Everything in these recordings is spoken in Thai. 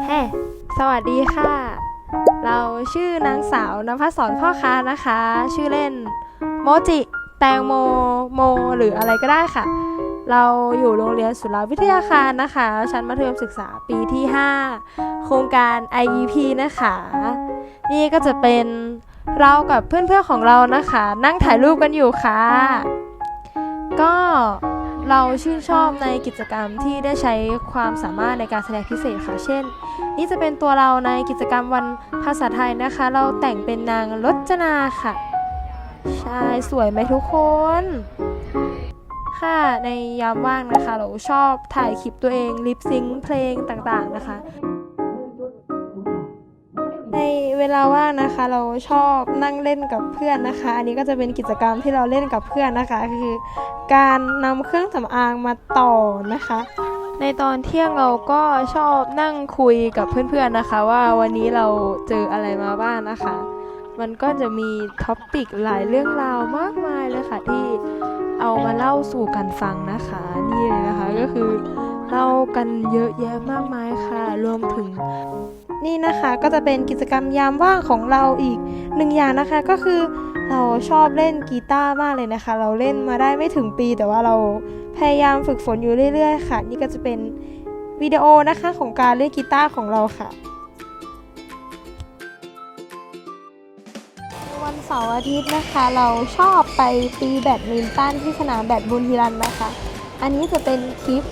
แฮ่สวัสดีค่ะ เราชื่อนางสาวนภัสสรพ่อค้านะคะ ชื่อเล่นโมจิ แตงโม โม หรืออะไรก็ได้ค่ะ เราอยู่โรงเรียนสุรวิทยาคารนะคะ ชั้นมัธยมศึกษาปีที่ 5 โครงการ IEP นะคะ นี่ก็จะเป็นเรากับเพื่อนๆของเรานะคะ นั่งถ่ายรูปกันอยู่ค่ะ ก็ เราชื่นชอบในกิจกรรมที่ได้ใช้ความสามารถในการแสดงพิเศษค่ะ เช่น นี่จะเป็นตัวเราในกิจกรรมวันภาษาไทยนะคะ เราแต่งเป็นนางรจนาค่ะ ใช่สวยไหมทุกคน ค่ะ ในยามว่างนะคะ เราชอบถ่ายคลิปตัวเองลิปซิงเพลงต่างๆนะคะ ใน เวลาว่างนะคะ เราชอบนั่งเล่นกับเพื่อนนะคะ อันนี้ก็จะเป็นกิจกรรมที่เราเล่นกับเพื่อนนะคะ คือการนำเครื่องสำอางมาต่อนะคะ ในตอนเที่ยงเราก็ชอบนั่งคุยกับเพื่อนๆนะคะ ว่าวันนี้เราเจออะไรมาบ้างนะคะ มันก็จะมีท็อปปิกหลายเรื่องราวมากมายเลยค่ะที่เอามาเล่าสู่กันฟังนะคะ นี่เลยนะคะก็คือเล่ากันเยอะแยะมากมายค่ะ รวมถึง นี่นะคะก็จะเป็นกิจกรรมยามว่างของเราอีกหนึ่งอย่างนะคะก็คือเราชอบเล่นกีตาร์มากเลยนะคะ เราเล่นมาได้ไม่ถึงปี แต่ว่าเราพยายามฝึกฝนอยู่เรื่อย ๆ ค่ะ นี่ก็จะเป็นวิดีโอนะคะของการเล่นกีตาร์ของเราค่ะวันเสาร์อาทิตย์นะคะ เราชอบไปตีแบดมินตันที่สนามแบดบุญฮิรันนะคะ อันนี้จะเป็นคลิป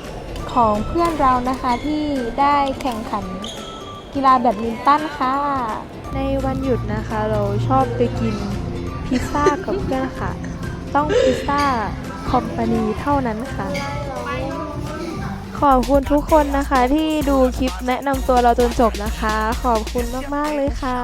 ของเพื่อนเรานะคะที่ได้แข่งขันกีฬาแบดมินตันค่ะ ในวันหยุดนะคะเราชอบไปกินพิซซ่ากับเพื่อนค่ะ ต้องพิซซ่าคอมพานีเท่านั้นค่ะ ขอบคุณทุกคนนะคะที่ดูคลิปแนะนำตัวเราจนจบนะคะ ขอบคุณมาก ๆ เลยค่ะ